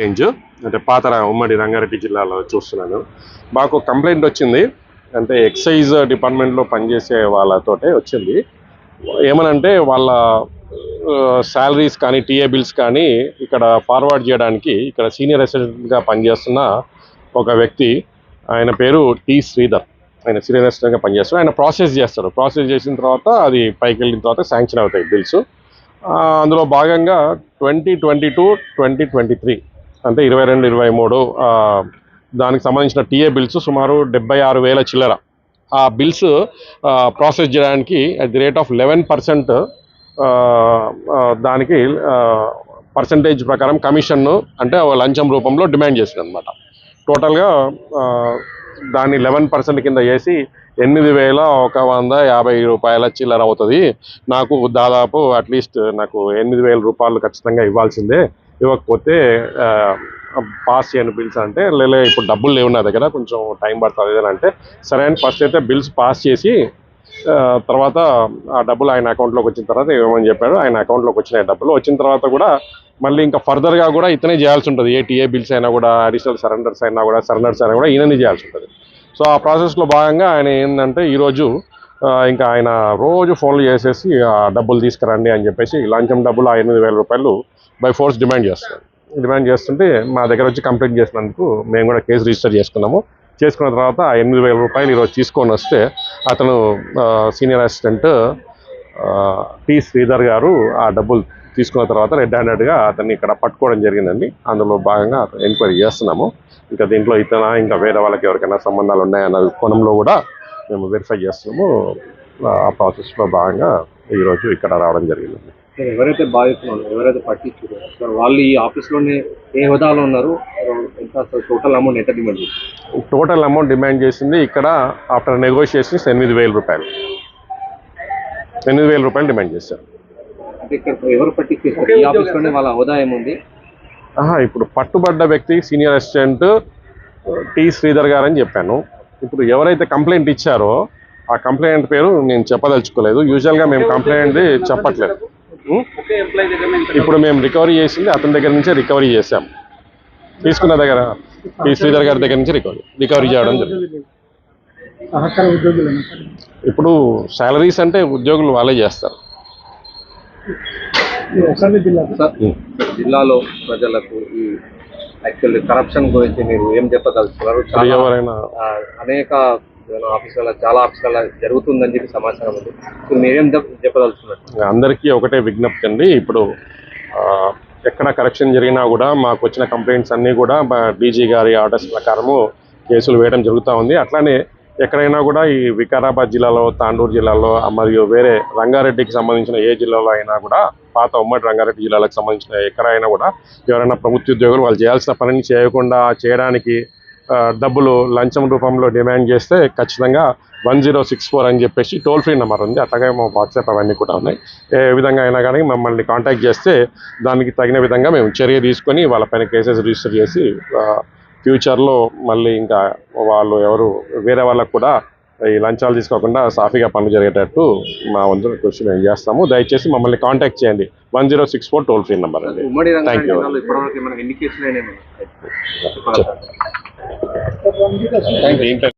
Range అంటే పాత ఉమ్మడి రంగారెడ్డి జిల్లాలో చూస్తున్నాను. మాకు కంప్లైంట్ వచ్చింది. అంటే ఎక్సైజ్ డిపార్ట్మెంట్లో పనిచేసే వాళ్ళతోటే వచ్చింది. ఏమనంటే వాళ్ళ శాలరీస్ కానీ టీఏ బిల్స్ కానీ ఇక్కడ ఫార్వర్డ్ చేయడానికి ఇక్కడ సీనియర్ అసిస్టెంట్గా పనిచేస్తున్న ఒక వ్యక్తి ఆయన పేరు టి శ్రీధర్. ఆయన సీనియర్ అసిస్టెంట్గా పనిచేస్తారు. ఆయన ప్రాసెస్ చేస్తారు. ప్రాసెస్ చేసిన తర్వాత అది పైకి వెళ్ళిన తర్వాత శాంక్షన్ అవుతాయి బిల్స్. అందులో భాగంగా twenty twenty two twenty twenty three అంటే ఇరవై రెండు ఇరవై మూడు దానికి సంబంధించిన టీఏ బిల్స్ సుమారు డెబ్బై ఆరు వేల చిల్లర. ఆ బిల్స్ ప్రాసెస్ చేయడానికి at the rate of eleven percent దానికి పర్సంటేజ్ ప్రకారం కమిషన్ను అంటే లంచం రూపంలో డిమాండ్ చేసింది అనమాట టోటల్గా దాన్ని లెవెన్ పర్సెంట్ కింద వేసి ఎనిమిది వేల ఒక వంద యాభై రూపాయల చిల్లర అవుతుంది. నాకు దాదాపు అట్లీస్ట్ నాకు ఎనిమిది వేల రూపాయలు ఖచ్చితంగా ఇవ్వాల్సిందే. ఇవ్వకపోతే పాస్ చేయని బిల్స్ అంటే లేలే ఇప్పుడు డబ్బులు లేవు నా దగ్గర కొంచెం టైం పడుతుంది అని అంటే సరే అని ఫస్ట్ అయితే బిల్స్ పాస్ చేసి తర్వాత ఆ డబ్బులు ఆయన అకౌంట్లోకి వచ్చిన తర్వాత ఇవ్వమని చెప్పాడు. ఆయన అకౌంట్లోకి వచ్చినాయి డబ్బులు వచ్చిన తర్వాత కూడా మళ్ళీ ఇంకా ఫర్దర్గా కూడా ఇతనే చేయాల్సి ఉంటుంది. ఏ టీఏ బిల్స్ అయినా కూడా అడిషనల్ సరెండర్స్ అయినా కూడా సరెండర్స్ అయినా కూడా ఈయననే చేయాల్సి ఉంటుంది. సో ఆ ప్రాసెస్లో భాగంగా ఆయన ఏంటంటే ఈరోజు ఇంకా ఆయన రోజు ఫోన్లు చేసేసి ఆ డబ్బులు తీసుకురండి అని చెప్పేసి లంచం డబ్బులు ఆ ఎనిమిది వేల రూపాయలు బై ఫోర్స్ డిమాండ్ చేస్తారు డిమాండ్ చేస్తుంటే మా దగ్గర వచ్చి కంప్లైంట్ చేసినందుకు మేము కూడా కేసు రిజిస్టర్ చేసుకున్నాము. చేసుకున్న తర్వాత ఆ ఎనిమిది వేల రూపాయలు ఈరోజు తీసుకొని వస్తే అతను సీనియర్ అసిస్టెంట్ టి శ్రీధర్ గారు ఆ డబ్బులు తీసుకున్న తర్వాత రెడ్ హ్యాండెడ్గా అతన్ని ఇక్కడ పట్టుకోవడం జరిగిందండి. అందులో భాగంగా ఎంక్వైరీ చేస్తున్నాము. ఇంకా దీంట్లో ఇతన ఇంకా వేరే వాళ్ళకి ఎవరికైనా సంబంధాలు ఉన్నాయన్న కోణంలో కూడా మేము వెరిఫై చేస్తున్నాము. ఆ ప్రాసెస్లో భాగంగా ఈరోజు ఇక్కడ రావడం జరిగిందండి. సార్ ఎవరైతే బాధితులు ఉన్నారో ఎవరైతే పట్టించారో సార్ వాళ్ళు ఈ ఆఫీస్లోనే ఏ హోదాలో ఉన్నారు ఎంత టోటల్ అమౌంట్ ఎంత డిమాండ్ చేస్తారు టోటల్ అమౌంట్ డిమాండ్ చేసింది ఇక్కడ ఆఫ్టర్ నెగోషియేషన్స్ ఎనిమిది వేల రూపాయలు. ఎనిమిది వేల రూపాయలు డిమాండ్ చేశారు. ఇక్కడ ఎవరు పట్టించారు ఈ ఆఫీస్లోనే వాళ్ళ హోదా ఏముంది? ఆహా ఇప్పుడు పట్టుబడ్డ వ్యక్తి సీనియర్ అసిస్టెంట్ టి శ్రీధర్ గారు అని చెప్పాను. ఇప్పుడు ఎవరైతే కంప్లైంట్ ఇచ్చారో ఆ కంప్లైంట్ పేరు నేను చెప్పదలుచుకోలేదు యూజువల్గా మేము కంప్లైంట్ చెప్పట్లేదు? ఇప్పుడు మేము రికవరీ చేసింది అతని దగ్గర నుంచే రికవరీ చేసాం తీసుకున్న దగ్గర టి శ్రీధర్ గారి దగ్గర నుంచి రికవరీ రికవరీ చేయడం జరిగింది ఇప్పుడు శాలరీస్ అంటే ఉద్యోగులు వాళ్ళే చేస్తారు. జిల్లాలో ప్రజలకు ఈ యాక్చువల్లీ కరప్షన్ గురించి మీరు ఏం చెప్పదలుచుకున్నారు? ఎవరైనా అనేక ఆఫీసులలో చాలా ఆఫీసులలో జరుగుతుందని చెప్పి సమాచారం ఉంది. సో మీరేం చెప్- చెప్పదలుచుకున్నారు? అందరికీ ఒకటే విజ్ఞప్తి అండి. ఇప్పుడు ఎక్కడ కరెక్షన్ జరిగినా కూడా మాకు వచ్చిన కంప్లైంట్స్ అన్నీ కూడా మా డీజీ గారి ఆర్డర్స్ ప్రకారము కేసులు వేయడం జరుగుతూ ఉంది. అట్లానే ఎక్కడైనా కూడా ఈ వికారాబాద్ జిల్లాలో తాండూరు జిల్లాలో మరియు వేరే రంగారెడ్డికి సంబంధించిన ఏ జిల్లాలో అయినా కూడా పాత ఉమ్మడి రంగారెడ్డి జిల్లాలకు సంబంధించిన ఎక్కడైనా కూడా ఎవరైనా ప్రభుత్వ ఉద్యోగులు వాళ్ళు చేయాల్సిన పనిని చేయకుండా చేయడానికి డబ్బులు లంచం రూపంలో డిమాండ్ చేస్తే ఖచ్చితంగా వన్ జీరో సిక్స్ ఫోర్ అని చెప్పేసి టోల్ ఫ్రీ నెంబర్ ఉంది. అట్లాగే మా వాట్సాప్ అవన్నీ కూడా ఉన్నాయి. ఏ విధంగా అయినా కానీ మమ్మల్ని కాంటాక్ట్ చేస్తే దానికి తగిన విధంగా మేము చర్య తీసుకొని వాళ్ళ పైన కేసెస్ రిజిస్టర్ చేసి ఫ్యూచర్లో మళ్ళీ ఇంకా వాళ్ళు ఎవరు వేరే వాళ్ళకు కూడా ఈ లంచాలు తీసుకోకుండా సాఫీగా పనులు జరిగేటట్టు మా వంతు కృషి మేము చేస్తాము. దయచేసి మమ్మల్ని కాంటాక్ట్ చేయండి. One zero six four toll free number అండి. రంగారెడ్డి Thank